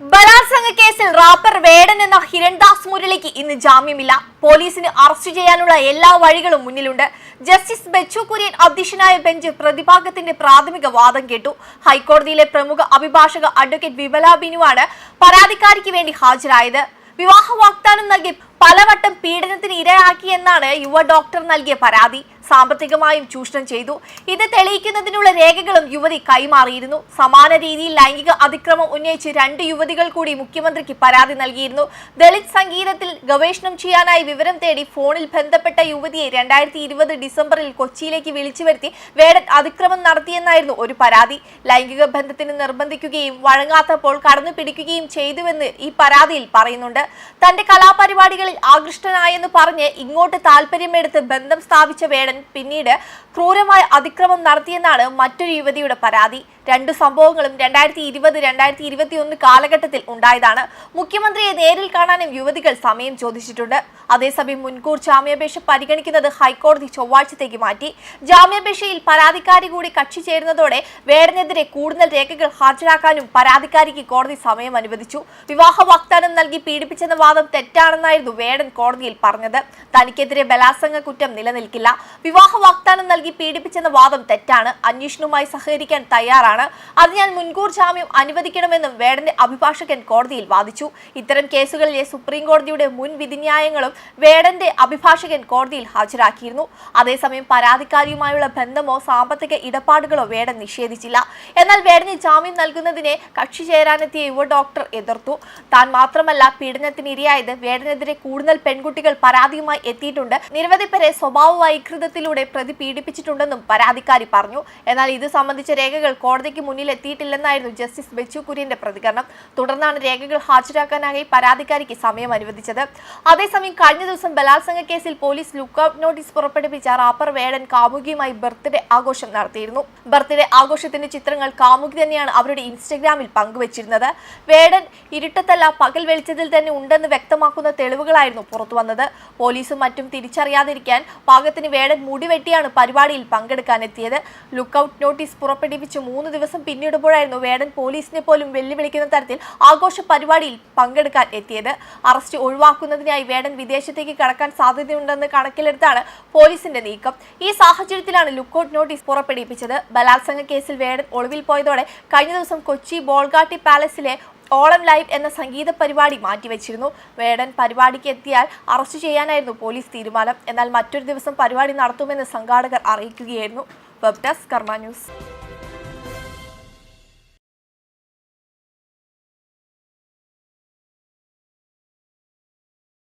ബലാത്സംഗ കേസിൽ റാപ്പർ വേടൻ എന്ന ഹിരൺദാസ് മുരളിക്ക് ഇന്ന് ജാമ്യമില്ല. പോലീസിന് അറസ്റ്റ് ചെയ്യാനുള്ള എല്ലാ വഴികളും മുന്നിലുണ്ട്. ജസ്റ്റിസ് ബെച്ചു കുര്യൻ അധ്യക്ഷനായ ബെഞ്ച് പ്രതിഭാഗത്തിന്റെ പ്രാഥമിക വാദം കേട്ടു. ഹൈക്കോടതിയിലെ പ്രമുഖ അഭിഭാഷക അഡ്വക്കേറ്റ് വിമല ബിനുവാണ് പരാതിക്കാരിക്ക് വേണ്ടി ഹാജരായത്. വിവാഹ വാഗ്ദാനം നൽകി പലവട്ടം പീഡനത്തിന് ഇരയാക്കിയെന്നാണ് യുവ ഡോക്ടർ നൽകിയ പരാതി. സാമ്പത്തികമായും ചൂഷണം ചെയ്തു. ഇത് തെളിയിക്കുന്നതിനുള്ള രേഖകളും യുവതി കൈമാറിയിരുന്നു. സമാന രീതിയിൽ ലൈംഗിക അതിക്രമം ഉന്നയിച്ച് രണ്ട് യുവതികൾ കൂടി മുഖ്യമന്ത്രിക്ക് പരാതി നൽകിയിരുന്നു. ദളിത് സംഗീതത്തിൽ ഗവേഷണം ചെയ്യാനായി വിവരം തേടി ഫോണിൽ ബന്ധപ്പെട്ട യുവതിയെ രണ്ടായിരത്തി ഇരുപത് ഡിസംബറിൽ കൊച്ചിയിലേക്ക് വിളിച്ചു വരുത്തി വേടൻ അതിക്രമം നടത്തിയെന്നായിരുന്നു ഒരു പരാതി. ലൈംഗിക ബന്ധത്തിന് നിർബന്ധിക്കുകയും വഴങ്ങാത്തപ്പോൾ കടന്നു പിടിക്കുകയും ചെയ്തുവെന്ന് ഈ പരാതിയിൽ പറയുന്നുണ്ട്. തന്റെ കലാപരിപാടികളിൽ ആകൃഷ്ടനായെന്ന് പറഞ്ഞ് ഇങ്ങോട്ട് താല്പര്യമെടുത്ത് ബന്ധം സ്ഥാപിച്ച വേടൻ പിന്നീട് ക്രൂരമായ അതിക്രമം നടത്തിയെന്നാണ് മറ്റൊരു യുവതിയുടെ പരാതി. രണ്ട് സംഭവങ്ങളും രണ്ടായിരത്തി ഇരുപത് രണ്ടായിരത്തി ഇരുപത്തി ഒന്ന് കാലഘട്ടത്തിൽ ഉണ്ടായതാണ്. മുഖ്യമന്ത്രിയെ നേരിൽ കാണാനും യുവതികൾ സമയം ചോദിച്ചിട്ടുണ്ട്. അതേസമയം മുൻകൂർ ജാമ്യാപേക്ഷ പരിഗണിക്കുന്നത് ഹൈക്കോടതി ചൊവ്വാഴ്ചത്തേക്ക് മാറ്റി. ജാമ്യാപേക്ഷയിൽ പരാതിക്കാരി കൂടി കക്ഷി ചേരുന്നതോടെ വേടനെതിരെ കൂടുതൽ രേഖകൾ ഹാജരാക്കാനും പരാതിക്കാരിക്ക് കോടതി സമയം അനുവദിച്ചു. വിവാഹ വാഗ്ദാനം നൽകി പീഡിപ്പിച്ചെന്ന വാദം തെറ്റാണെന്നായിരുന്നു വേടൻ കോടതിയിൽ പറഞ്ഞത്. തനിക്കെതിരെ ബലാത്സംഗ കുറ്റം നിലനിൽക്കില്ല. വിവാഹ വാഗ്ദാനം നൽകി പീഡിപ്പിച്ചെന്ന വാദം തെറ്റാണ്. അന്വേഷണവുമായി സഹകരിക്കാൻ തയ്യാറാണ്. അതിനാൽ മുൻകൂർ ജാമ്യം അനുവദിക്കണമെന്നും വേടന്റെ അഭിഭാഷകൻ കോടതിയിൽ വാദിച്ചു. ഇത്തരം കേസുകളിലെ സുപ്രീം കോടതിയുടെ മുൻ വിധിന്യായങ്ങളും വേടന്റെ അഭിഭാഷകൻ കോടതിയിൽ ഹാജരാക്കിയിരുന്നു. അതേസമയം പരാതിക്കാരിയുമായുള്ള ബന്ധമോ സാമ്പത്തിക ഇടപാടുകളോ വേടൻ നിഷേധിച്ചില്ല. എന്നാൽ വേടന് ജാമ്യം നൽകുന്നതിനെ കക്ഷി ചേരാനെത്തിയ യുവ ഡോക്ടർ എതിർത്തു. താൻ മാത്രമല്ല പീഡനത്തിന് ഇരയായത് വേടനെതിരെ കൂടുതൽ പെൺകുട്ടികൾ പരാതിയുമായി എത്തിയിട്ടുണ്ട്. നിരവധി പേരെ സ്വഭാവ വൈകൃതത്തിലൂടെ പ്രതി പീഡിപ്പിച്ചിട്ടുണ്ടെന്നും പരാതിക്കാരി പറഞ്ഞു. എന്നാൽ ഇത് സംബന്ധിച്ച രേഖകൾ കോടതിക്ക് മുന്നിൽ എത്തിയിട്ടില്ലെന്നായിരുന്നു ജസ്റ്റിസ് ബെച്ചു കുര്യന്റെ പ്രതികരണം. തുടർന്നാണ് രേഖകൾ ഹാജരാക്കാനായി പരാതിക്കാരിക്ക് സമയം അനുവദിച്ചത്. അതേസമയം കഴിഞ്ഞ ദിവസം ബലാത്സംഗ കേസിൽ പോലീസ് ലുക്കൌട്ട് നോട്ടീസ് പുറപ്പെടുവിച്ച റാപ്പർ വേടൻ കാമുകിയുമായി ബർത്ത്ഡേ ആഘോഷം നടത്തിയിരുന്നു. ബർത്ത്ഡേ ആഘോഷത്തിന്റെ ചിത്രങ്ങൾ കാമുകി തന്നെയാണ് അവരുടെ ഇൻസ്റ്റഗ്രാമിൽ പങ്കുവച്ചിരുന്നത്. വേടൻ ഇരുട്ടത്തല്ല പകൽ വെളിച്ചതിൽ തന്നെ ഉണ്ടെന്ന് വ്യക്തമാക്കുന്ന തെളിവുകളായിരുന്നു പുറത്തുവന്നത്. പോലീസും മറ്റും തിരിച്ചറിയാതിരിക്കാൻ പാകത്തിന് വേടൻ മുടിവെട്ടിയാണ് പരിപാടിയിൽ പങ്കെടുക്കാനെത്തിയത്. ലുക്കൌട്ട് നോട്ടീസ് പുറപ്പെടുവിച്ച് മൂന്ന് ദിവസം പിന്നിടുമ്പോഴായിരുന്നു വേടൻ പോലീസിനെ പോലും വെല്ലുവിളിക്കുന്ന തരത്തിൽ ആഘോഷ പരിപാടിയിൽ പങ്കെടുക്കാൻ എത്തിയത്. അറസ്റ്റ് ഒഴിവാക്കുന്നതിനായി വേടൻ വിദേശത്തേക്ക് കടക്കാൻ സാധ്യതയുണ്ടെന്ന് കണക്കിലെടുത്താണ് പോലീസിന്റെ നീക്കം. ഈ സാഹചര്യത്തിലാണ് ലുക്കൌട്ട് നോട്ടീസ് പുറപ്പെടുവിപ്പിച്ചത്. ബലാത്സംഗ കേസിൽ വേടൻ ഒളിവിൽ പോയതോടെ കഴിഞ്ഞ ദിവസം കൊച്ചി ബോൾഗാട്ടി പാലസിലെ ഓളം ലൈവ് എന്ന സംഗീത പരിപാടി മാറ്റിവെച്ചിരുന്നു. വേടൻ പരിപാടിക്ക് എത്തിയാൽ അറസ്റ്റ് ചെയ്യാനായിരുന്നു പോലീസ് തീരുമാനം. എന്നാൽ മറ്റൊരു ദിവസം പരിപാടി നടത്തുമെന്ന് സംഘാടകർ അറിയിക്കുകയായിരുന്നു. വെബ് ഡെസ്ക് കർമ്മ ന്യൂസ്